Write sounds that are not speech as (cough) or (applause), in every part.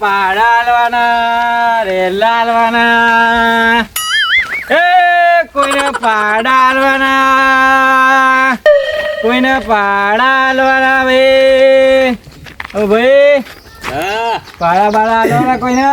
પાડા હાલવાના રેલા હાલવાના એ કોઈને પાડા હાલવાના કોઈને પાડા હાલવાના ભાઈ ઓ ભાઈ હા. પાડા પાડા હાલવાના કોઈને?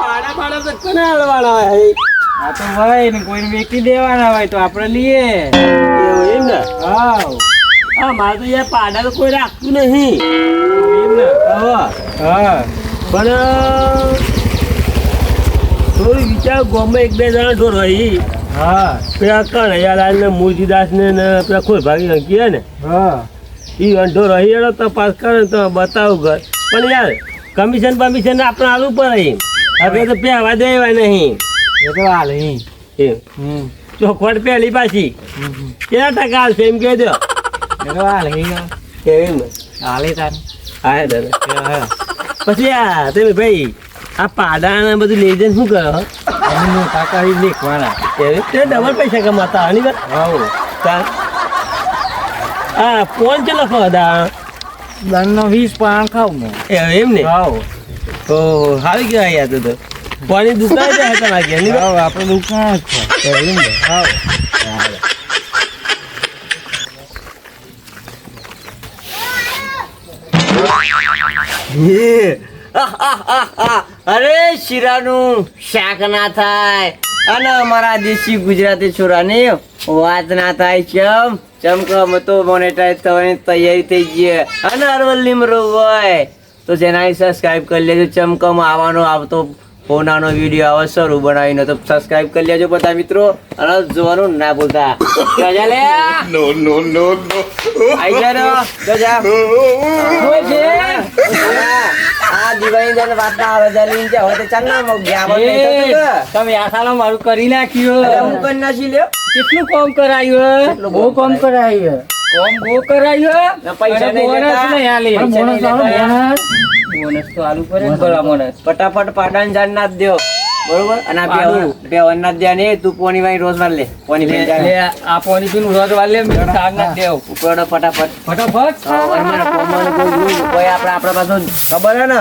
પાડા પાડા તો કોને હાલવાના હોય? આ તો ભાઈ ને કોઈને વેચી દેવાના હોય તો આપણે લઈએ. એવું એમ ને? હા મારે તો યાર પાડા તો કોઈ રાખતું નહીં. ને હા હા. પણ થોડું વિચાર ગામમાં એક બે જણા ઢોર રહી હા. પેલા કનૈયાલાલ ને મુરજીદાસ ને પેલા ખોલભાગી અંકી ને? હા. એ અંઢો રહી એનો તપાસ કરે તો બતાવું ઘર. પણ યાર કમિશન બમિશન આપણે આલવું પડે હવે તો પહેવા દેવા નહીં. એ તો હાલ એમ ચોખવટ પહેલી પાછી. કેટલા ટકા હાલશે એમ કહી દો એ તો હાલ એમ હાલે તાર. હા દાદા પછી આ તમે ભાઈ આ પાડા ને બધું લઈ જઈને શું કરો? કાકા મોટા કરી દેખવાના ડબલ પૈસા કમાતા હની વાત હા તાર હા ફોન ચલો ખોદા દાનનો વીસ પાણ ખાવ હું એમ ને? હા તો સારું કહેવાય યાર તો તો. પાણી દુકાન જાય તમારે આપણે દુકાન જ છે. એમ ને? હાવ (laughs) અરે, શીરાનું શાક ના થાય. અને અમારા દેશી ગુજરાતી છોરાની વાત ના થાય, ચમ. ચમકમ તો મોનેટાઈઝ થવાની તૈયારી થઈ ગઈ અને અરવલ્લીમાં રહું હોય તો જેના સબસ્ક્રાઈબ કરી લેજો. ચમકમ આવવાનો આવતો ફોનાનો વીડિયો આવે સરું બનાવીને તો સબસ્ક્રાઇબ કરી લેજો બધા મિત્રો. અને જોવાનું ના ભૂલતા. જજા લે. નો નો નો નો આઈ જા રો. જજા છે આ દિવાળી જન વાત ના આવે જલી છે હવે તો ચાલ ના મો ગયા બોલે તમે આ સાલો મારું કરી નાખ્યો. હું કરી નાખી લ્યો. કેટલું કામ કરાયું બહુ કામ કરાયું? કોમ બહુ કરાયું પૈસા નહીં બોનસ લેતા. નહીં આલી. બોનસ. બોનસ તો આલુ પર ભલા માણસ. ફટાફટ પાડાને જાન ના દો બરોબર? અને આ. બે બે વન ના જ તું પોની વાઈ રોજ માર લે. પોની લે, જા લે, આ પોણી પીનું રોજ વાર લે સાગ ના દેવ. ઉપરનો ફટાફટ. ફટાફટ. અમારા પોમાને કોઈ કોઈ આપણે આપણા પાસે ખબર હે ને?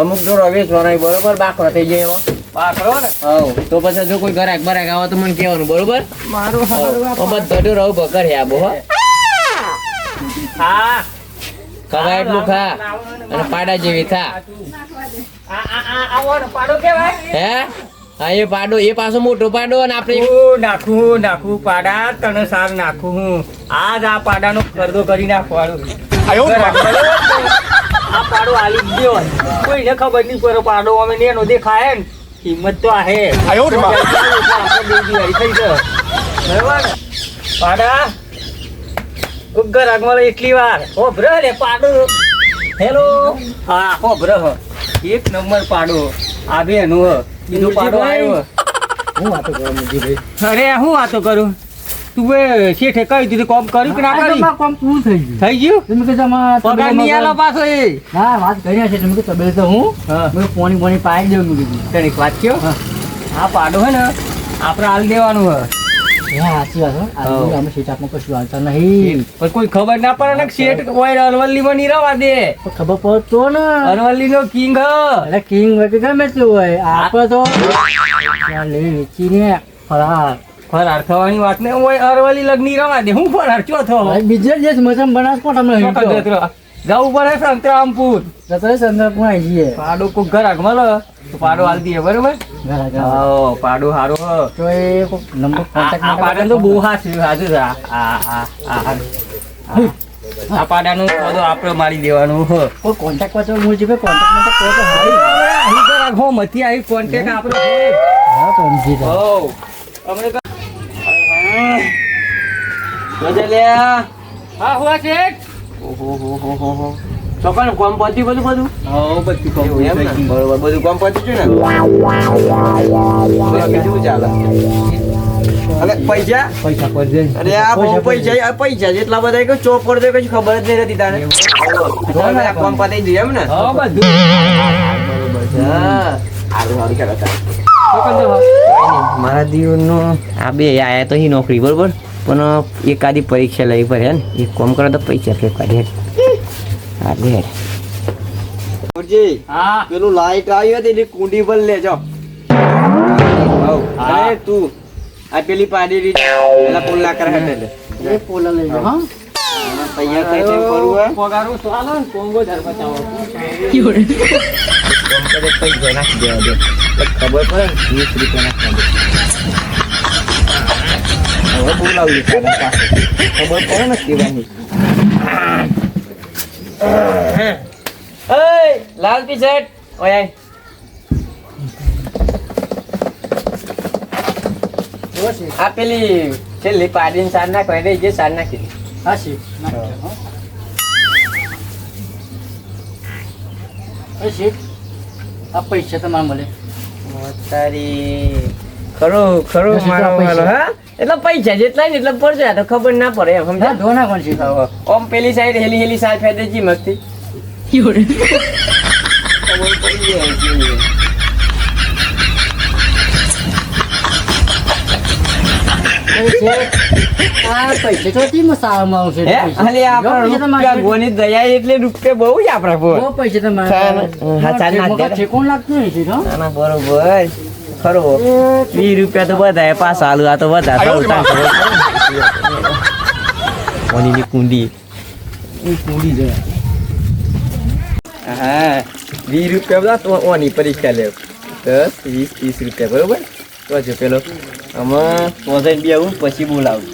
અમુક જો રવેશ વણાય બરોબર? બાકરો થઈ જાય એવો. પાકડો ને. હવ તો પછી જો કોઈ ઘરાક બરાક આવે તો મને કહેવાનું બરોબર? મારું હારું બધું રહું બકર હે આબો હો. ખવાય એટલું ખા? અને પાડા જેવી થા. આ- આ- આ- આવો ને પાડો કેવાય? હે? હા એ પાડો એ પાછો મોટો પાડો અને આપણે હું નાખું નાખું પાડા તને સાર નાખું હું. આજ આ પાડાનો કરદો કરી નાખવાનો આ પાડો આલી જ કોઈ કોઈને ખબર નહીં પડે પાડો અમે નેનો દેખાય ને. કિંમત તો આહે. ને? પાડા ઉગ્ગર આગમાં એટલી વાર. ઓ બ્રહ રે પાડો. હેલો. હા ઓ બ્રહ એક નંબર પાડો. આ બે નું હ. બીજો પાડો આવ્યો હું. વાતો કરું મુજીભાઈ? અરે હું વાતો કરું? તું એ શેઠે કહી દીધું? કોમ કર્યું કે ના કર્યું? કોમ પૂરું થઈ ગયું. થઈ ગયું? તમે કે તમારા પગાર નહીં આલો પાછો એ. હા વાત કરી છે. તમે કે તબેલ તો હું. મેં પોણી પોણી પાઈ દેવું મેં કીધું. તનિક વાત કયો? હા. આ પાડો હે ને. આપણે હાલ દેવાનું હે. કોઈ ખબર ના પડે ને શેઠ અરવલ્લી માં નહીં રવા દે. ખબર પડતો ને. અરવલ્લી નો કિંગ અરે કિંગ કે ગમે તે હોય. આપણે તો વેચીને ફરાર. ફરાર થવાની વાત ને અરવલ્લી લગની રવા દે. હું ફરાર? ચો થો બીજે બનાસકોટામાં ચોક્કસ હિંચો. જતો. જવું પડે સંતરામપુર જતો ચંદ્રપુર આવી જઈએ પાડો કોક ઘરાક મળે તો પાડો હાલ દઈએ બરોબર? ઘરે ઘરે. હા પાડો હારો તો એ નંબર કોન્ટેક્ટ આ તો બહુ હા છે. આ આ આ આ આ પાડાનું બધું આપણે મારી દેવાનું હ. કોઈ કોન્ટેક્ટ પાછો તો હું જીવે કોન્ટેક્ટમાં તો તો હારી. અહીં તો રાખો મથી આવી કોન્ટેક્ટ આપણો હા તો સમજી જાય હો. અમને ક- મજા લે હા હુઆ શેઠ છોકરાને કોમ પહોંચ્યું બધું બધું? હો બધી કોમ એવું એમ ને? બરોબર બધું કોમ પહોંચ્યું ને? બોલો, ચાલે? અરે પૈસા? પૈસા પર જઈ. અરે આ બહુ પૈસા પૈસા જેટલા બધા કે ચોપ પર તો કશું ખબર જ નહીં રહેતી તારે. કોમ પતાઈ એમ ને? હા બધું. હા. સારું સારું ચાલો. મારા દીવનો આ બે આયા તો ही નોકરી બરોબર? પણ એકાદી પરીક્ષા લઈ પડે ને. એક કોમ કરો તો પૈસા ફેંકવા દે હા દે મોરજી હા. પેલું લાઈટ આવ્યું હતી એની કુંડી પર લેજો. અરે તું આ પેલી પાડી રી પેલા પોલા કરે એટલે એ પોલા લેજો હા. તૈયાર થઈ તેમ કરવું હે. પગારું તો ને કોંગો ધર બચાવો કોમ કરે પૈસા નાખી દેવા દે. ખબર પડે ને વીસ રૂપિયા નાખવા દે. હવે બોલાવી તારા પાસે ખબર પડે ને કેવાની એય લાલ ટી શર્ટ ઓય આ પેલી છેલ્લી પાડીને સાર નાખો એટલે જે સાર નાખી. હા. એ શીખ આ પૈસા તમારે મળે તારી ખરું ખરું મારો મારો. હા? એટલે પૈસા જેટલા ને એટલે પડશે તો ખબર ના પડે એમ સમજા ધોના નાખવાનું શીખાવો ઓમ પેલી સાઈડ હેલી હેલી સાઈડ ફેદે જી મસ્તી ના બરોબર. ખરો. વીસ રૂપિયા તો બધા પાસ આલુ આ તો બધા. ઓનીની કુંડી. કુંડી છે. હા વીસ રૂપિયા બધા તો ઓની પરીક્ષા લેવ દસ વીસ ત્રીસ રૂપિયા બરોબર? તો છે પેલો આમાં પોઝન બી આવું પછી બોલાવું.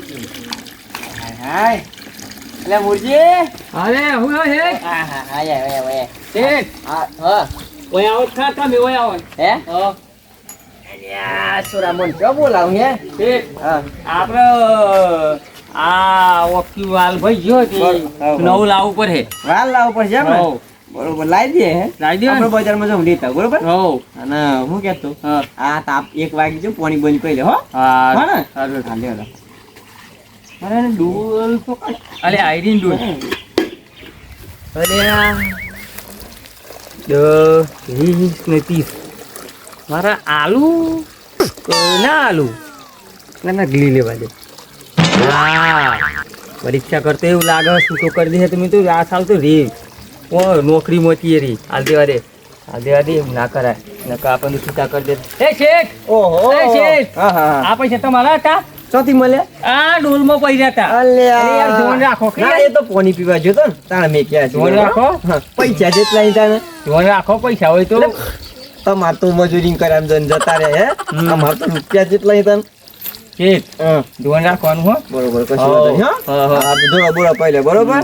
હાય. એટલે મુરજી. અરે હું હે? હા હા હા હા હા. હા હા હા હા હા હા હા હા હા હે? હા. સુરામન ક્યાં બોલાવું હે? આપણે આ ઓકી વાલ ભાઈ ગયો તે બસ, હા, હા. નવું લાવવું પડે. વાલ લાવવું પડશે એમ બરોબર લાવી દે લાવી દે આપણે બજારમાં લેતા બરોબર? હો અને હું કહેતો આ તાપ એક વાગી જો પાણી બંધ કરી લે હો. હા ને? હા લે લે. અરે ડોલ તો કાઢ. અલે આયરીન અરે. આ. દસ વીસ ને ત્રીસ. મારા આલુ? ના આલુ? ના ના ગલી લેવા દે. હા પરીક્ષા કરતો એવું લાગે શું તો કરી દે તમે તો આ સાલ તો રે. ઓ નોકરી મોતી રી હાલ દેવા દે. હાલ દેવા દે. ના કરાય. નકર આપણને છૂટા કરી દે. એ શેઠ! ઓહો! એ શેઠ. હા હા આ પૈસા તમારા હતા? ચોથી મળે? આ ડોલમાં પૈસા હતા. અલ્યા. અરે યાર, જોન રાખો ના એ તો પોની પીવા જો તો તાણે મે ક્યાં જોન રાખો. પૈસા જેટલા ઈ તાણે. જોન રાખો પૈસા હોય તો. તમાર તો મજૂરી કરે જન જતા રહે હે. અમાર તો રૂપિયા જેટલા ઈ તાણે શેઠ હા રાખવાનું હો? બરોબર કશું હા, વાંધો હા, હા. હા, ધોળા બોળા પહેલે બરોબર?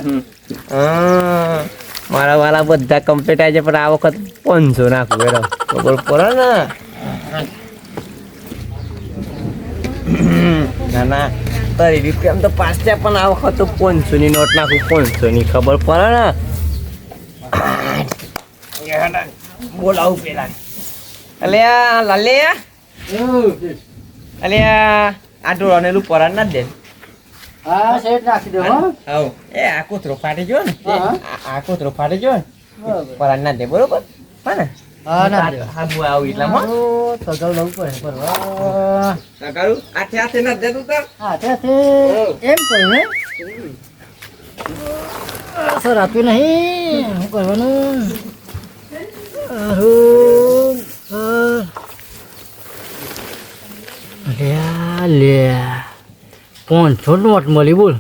હા. મારા વાલા બધા કમ્પ્લીટ આવી છે પણ આ વખત પાંચસો નાખું એનો ખબર પડે ને? ના ના. તારી રૂપિયા તો પાંચ પણ આ વખત તો પાંચસો ની નોટ નાખું પાંચસો ની ખબર પડે ને? બોલાવું પેલા અલ્યા લાલે અલ્યા આ ડોળાનેલું પરાન ના દે. હા શેઠ નાખી દો હો. હવ એ આ કૂતરો ફાટી ગયો ને. આ- કૂતરો ફાટી ગયો ને. પરાન ના દે બરોબર? હા ને? હા ના દે. હા બુ આવું એટલા માં તો સગાઉ લવું પડે બરોબર કરું આથે આથે ના દે તું તાર. હા તે એમ કહ્યું ને સર આપ્યું નહીં. શું કરવાનું? અરુણ, લ્યા લ્યા પાંચસો નોટ મળી બોલ.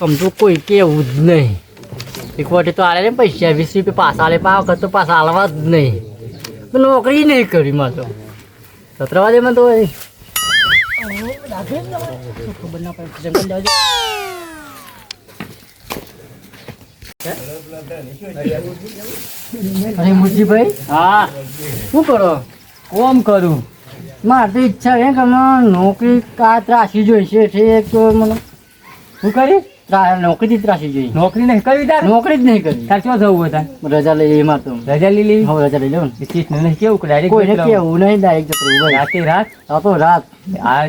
આમ તો કોઈ કેવું જ નહીં. એક વખતે તો આલે ને પૈસા વીસ રૂપિયા પાછા આલે પા વખત તો પાછા આલવા જ નહીં. નોકરી નહીં કરી માં તો. સત્રવા દે મને તો અરે મુરજીભાઈ હા. શું કરો? કોમ કરું? મારે તો ઈચ્છા છે કે મને નોકરી કા ત્રાસી જોઈશે. એક તો મને શું કરી નોકરી જ ત્રાસી જોઈએ નોકરી નહીં કરવી તાર? નોકરી જ નહીં કરી તાર શું થવું હતા રજા લઈ લઈ મારતો રજા લઈ લઈ હવે રજા લઈ લઉં ને નહીં કેવું કે કોઈને કેવું નહીં ડાયરેક્ટ જતું ભાઈ રાતે રાત? આ તો રાત. આ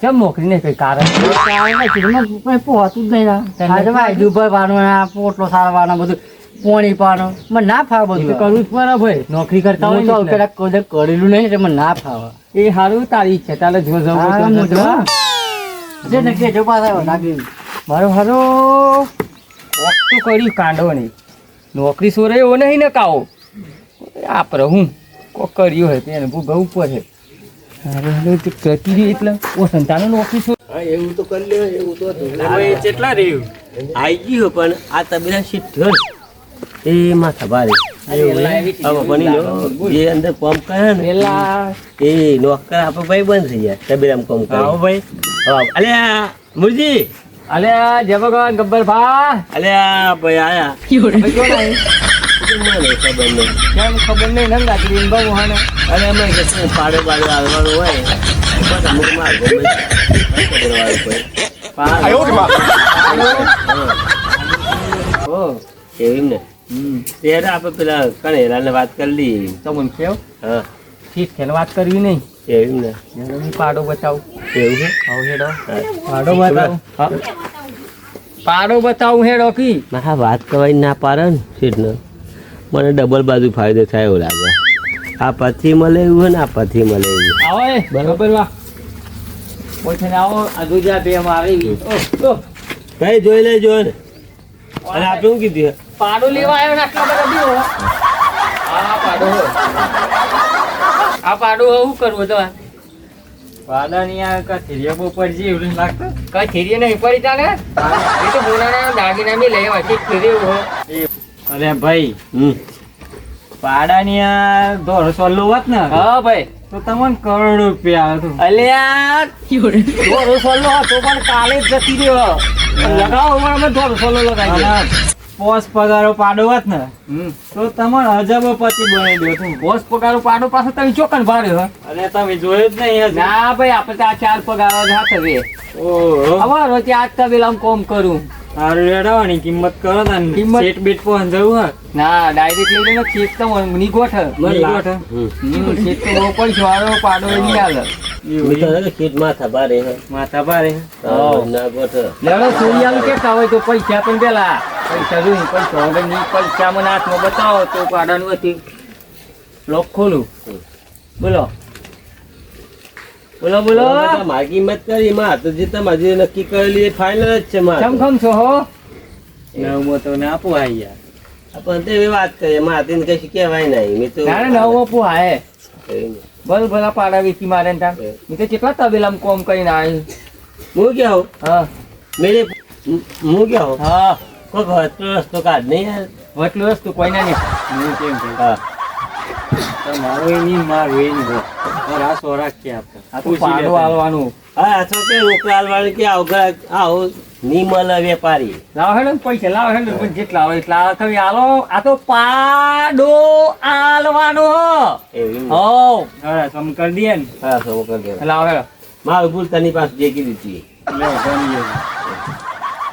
કેમ નોકરી નહીં કઈ કારણ? નથી, મને જ નહીં. ના. તને આ તો વાયદું ભરવાનું ને આ પોટલો સારવાનો બધું. પોણી પાવાનું મને ના ફાવે બધું. કરવું જ પડે ભાઈ. નોકરી કરતા હોય તો પેલા. કદાચ કરેલું નહીં એટલે મને ના ફાવે. એ સારું તારી ઈચ્છા. તારે જો જવું. જે ને જો પાછા લાગી મારો હારો કોક તો કર્યું કાંડો નહીં નોકરી સોરે એવો નહીં ને કાવો આપણે હું કોક કર્યું હોય તેને ગૌ ઉપર છે અરે હવે તે કરતી રહી એટલે. ઓ સંતાનો નોકરી છો હા એવું તો કરી લે એવું તો હવે કેટલા રહ્યું? આઈ ગયું પણ આ તબેલા થયો ને, એ માથા ભારે બની ગયો જે અંદર પંપ કરે એ નોકર આપણે ભાઈ બંધ થઈ જાય તબેરામ પંપ કરે હો ભાઈ અલે મુરજી અલે જય ભગવાન ગબ્બર ભા અલે ભાઈ આયા ખબર નહીં નમ રાખી બહુ હાને અને અમે પાડે પાડે આવવાનું હોય બસ અમુક માર ને. ત્યારે આપણે પેલા કણેરાને વાત કરી લઈએ. મને કેવ હા. ઠીક છે વાત કરવી નહીં. એવી ને. હું પાડો બતાવું. એવું છે? આવ હેડો. પાડો બતાવું. હા. પાડો બતાવું હેડો કી. મારા વાત કરવાની ના પાડે ને સીટનો મને ડબલ બાજુ ફાયદો થાય એવું લાગે. આ પછી મળે એવું ને આ પછી મળે એવું આવો બરોબર? વા. કોઈ છે આવો આ દુજા બે માં આવી. ઓ ઓ ભાઈ જોઈ લેજો. ને અને આપે શું કીધું પાડો લેવા આવ્યો ને આટલા બધા આ પાડો હો. આ પાડો હું શું કરવું તો પાડા ની આ કથેરિયા પર પડશે એવું લાગતું? કથેરિયા નહીં પડી તાને? એ તો બોલાના દાગીના વાંચી ફેરી હો. અરે ભાઈ હમ. પાડાની આ દોઢ સોલ્લો હોત ને? હા ભાઈ. તો તમને કરોડ રૂપિયા હતું અલ્યા દોઢ સોલ્લો હતો પણ કાલે જ જતી રહ્યો. લગાવો પણ અમે દોઢ સોલ્લો લગાવી પોસ પગારો પાડો હોત ને તો તમારે અજબો પતિ બની દો તું પોસ પગારો પાડો પાછો તમે ચોકન ભાર્યો અને તમે જોયું જ નહીં ના ભાઈ આપણે તો આ ચાર પગારો જ હાથ હવે ઓહો. અમારો ત્યાં આજ તબેલામાં કોમ કરું. હારું રેડાવાની કિંમત કરો તાન. કિંમત- સેટ બેટ પહોંચ જવું હા ના ડાયરેક્ટ લઈ લઈને ખેત તો ની ગોઠ મને લાગે. હમ. હમ, ખેત તો બહુ પણ છોડો પાડો નહીં હાલે. મેં તો માથા બારે હે. માથા બારે હા, ના ગોઠ કેતા હોય તો પૈસા પણ પેલા. પૈસા જોઈ ની પૈસા મને હાથમાં બતાવો તો પાડવાનું હતી લોક ખોલું. બોલો. બોલો બોલો. મારી કિંમત કરી એમાં હાથ જે તમે હજી નક્કી કરેલી ફાઇનલ જ છે મારે. ખમ ખમ છો હો? નવમો તો ના પોહાય યાર. પણ તે વાત કરીએ માં તેને કઈ કહેવાય નહીં. મેં તો નારે નવો પુ હાય બોલ ભલા પાડા વેચી મારે ને તાર મેં તો કેટલા તબેલામાં કોમ કરીને આવી હું ક્યાં હો. હા મેરે હું ક્યાં હો હા. કોઈ રસ્તો રસ્તો કાઢ નહીં યાર. વટલું વસ્તુ કોઈ ના નહીં. હું કેમ હા. મારો એ નહીં મારું એ નહીં આ સોરાક કે આપણે પાડો આલવાનું હા તો કે રોકડાલ વાળી કે આવો આવો નિમલ વેપારી. લાવો હેડો પૈસા લાવો હેડો પણ જેટલા આવે એટલા. તમે આલો આ તો પાડો આલવાનો હો. હા. સમ કરી દે ને. હા તો કરી દેવા લાવો હેડો. મારું ભૂલ તની પાસે જે કીધી હતી લે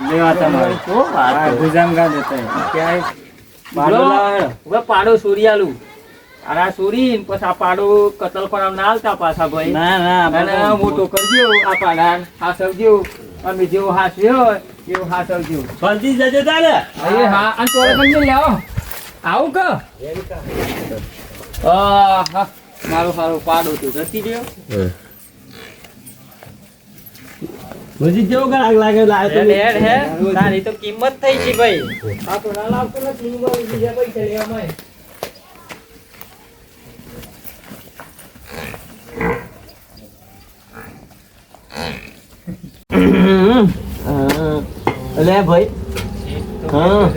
લેવા તમારે. વાત ક્યાંય? પાડો લાવો હેડો. પાડો સોરી આ સોરી ને પછી આ પાડો કતલ પણ ના આલતા પાછા ભાઈ. ના ના અને મોટો કરજો આ પાડા હાસવજો. અમે જેવો હાસ્યો હોય એવું હાસવજો. ફલતી જજો તારે. અરે હા અને તોરે પણ લઈ આવું કે આ હા મારો પાડો તો. જતી રહ્યો પછી જેવો ગ્રાહક લાગે લાગે તો હે તારી તો કિંમત થઈ છે ભાઈ. આ તો ના લાવતો નથી બીજા પૈસા લેવા માં અલે ભાઈ. હા.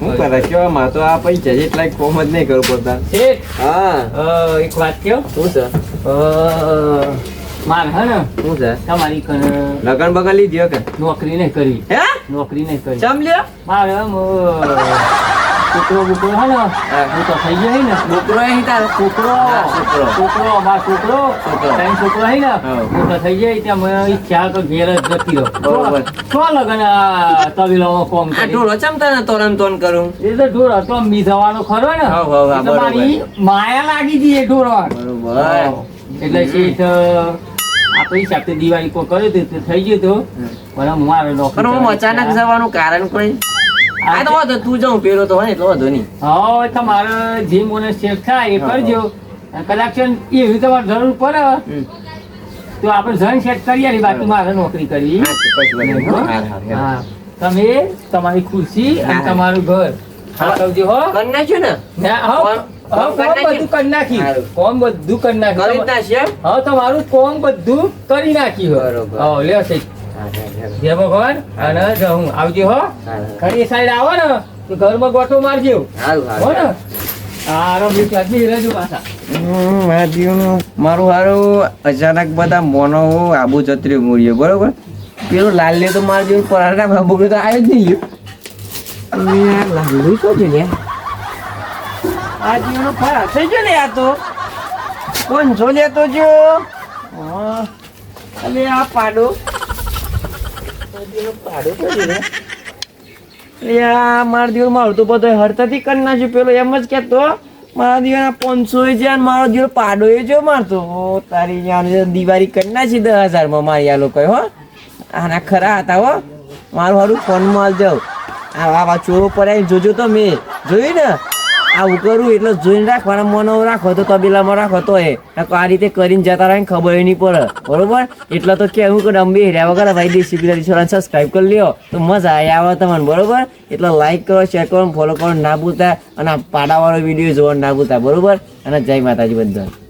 હું કરે કેવા માં? તો આ પૈસા જેટલા કોમ જ નહીં કરવું પડતા હા. એક વાત કહો શું છે? માર હે ને શું છે? તમારી લગન બગન લીધી કે? નોકરી નહીં કરી. હે? નોકરી નહીં કરી. ચમ લ્યો? મારે અ, છોકરો હે ને હું. તો થઈ ગયો ને. છોકરો અહીં તારો. કૂકરો હા, છોકરો. કૂકરો ટાઈમ છોકરો. હે ને. હું. તો થઈ જાય ત્યાં મને ઈચ્છા તો ઘેર જ જતી રહ્યો. શું લગન તવીલો કોમ કરી. ઢોરો ચમ તને તોરન તોન કરું? એ તો ઢોર તો મી જવાનો ખરો ને. હા, મારી માયા લાગી ગઈ એ ઢોર. બરોબર. એટલે શેઠ આ તો હિસાબથી દિવાળી કોઈ કર્યો તો તે થઈ ગયું તો. પણ મારે નોકરી હું અચાનક જવાનું કારણ કોઈ? આ તો વાંધો તું જાઉં પેરો તો હોય એટલો વાંધો નહીં. હા તમારે જે મને સેફ થાય એ કરજો. કદાચ છે એવી તમારે જરૂર પડે. તો આપણે જણ સેટ કરીએ ને બાકી મારે નોકરી. હા તમે તમારી ખુરશી અને તમારું ઘર કરી હો, કોમ- કરી બધું કરી નાખી. જ ભગવાન અને જો હું. આવજો હો. ખરી ઘણી સાઈડ આવો ને તો ઘરમાં ગોઠો મારજો. હો ને. મારા મારું હારું અચાનક બધા મોનો આબુ જતરી મૂળ્યો બરોબર? પેલું લાલ તો મારા જેવું પરાઠા બાબુ તો આવી જ નહીં આ લાલ્યું શું છે આ જીવનો ફરાર થઈ ગયો ને આ તો. પાંચસો લેતો જો. હા. અલે આ પાડો આ જીવનો પાડો તો છે ને. અલે આ મારા દિવસ મારું તો બધો હરતાથી કરી નાખ્યું. પેલો એમ જ કહેતો, મારા દિવસ પાંચસો છે મારો દિવસ પાડો એ જો મારતો. તારી દિવાળી કરી નાખી દસ હજારમાં મારી આ લોકોએ, હો. આના ખરા હતા, હો. મારું હારું ફોનમાં જાઉં. આ ચોરો પડાય જોજો તો મેં જોયું ને? આવું કરું એટલે જોઈને રાખવાના મનો રાખો, તો તબેલામાં રાખો તો એ. આ રીતે કરીને જતા રહે ખબર નહીં પડે. બરોબર? એટલે તો કેવું કે અંબે હેર્યા વગર ભાઈ દેશી ગુજરાતી છોરાને સબસ્ક્રાઈબ કરી લ્યો. તો મજા આવી આવે તમને, બરોબર? એટલે લાઈક કરો શેર કરો ફોલો કરો ના ભૂલતા. અને પાડાવાળો વીડિયો જોવા ના ભૂલતા, બરોબર? અને જય માતાજી બધા